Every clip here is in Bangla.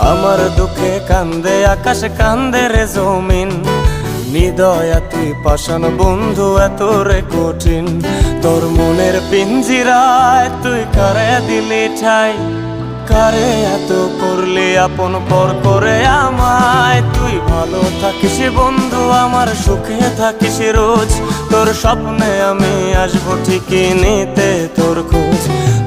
আমার দুঃখে কান্দে, আকাশ কান্দে রে জমিন। নিদয়া তুই পাশান বন্ধু, এত রে কঠিন। তোর মনের পিঞ্জিরায় তুই কারে দিলি ঠাই? কারে এত করলে আপন পর করে আমায়? তুই ভালো থাকিস বন্ধু, আমার সুখে থাকিস রোজ। তোর স্বপ্নে আমি আসব ঠিকই নিতে তোর খোঁজ।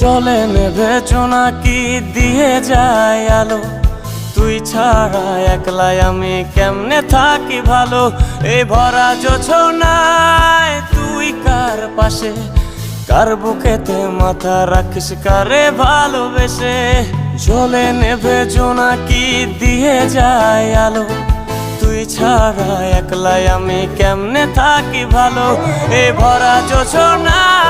চলে নেবে কি দিয়ে যায় আলো? তুই ছাড়া একলাই আমি কেমনে থাকি ভালো? এই ভরা যোছনায় তুই কার পাশে? কার বুকেতে মাথা রাখিস কারে ভালোবেসে? চলে নেবে কি দিয়ে যায় আলো? তুই ছাড়া একলাই আমি কেমনে থাকি ভালো? এ ভরা যোছনায়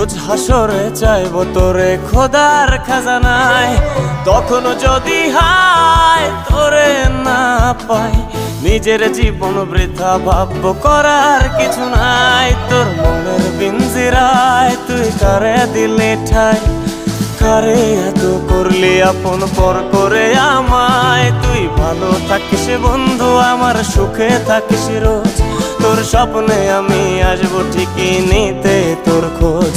রোজ হাসরে চাইব তোরে খোদার খাজানায়। তখন যদি হায়, তোরে না পাই। নিজের জীবন বৃথা ভাব্য করার কিছু নাই। তোর মনের বিঞ্জিরায় তুই কারে দিলে ঠাই? কারে এত করলি আপন পর করে আমায়? তুই ভালো থাকিস বন্ধু, আমার সুখে থাকিস রোজ। তোর স্বপ্নে আমি আসব ঠিকই নিতে তোর খোঁজ।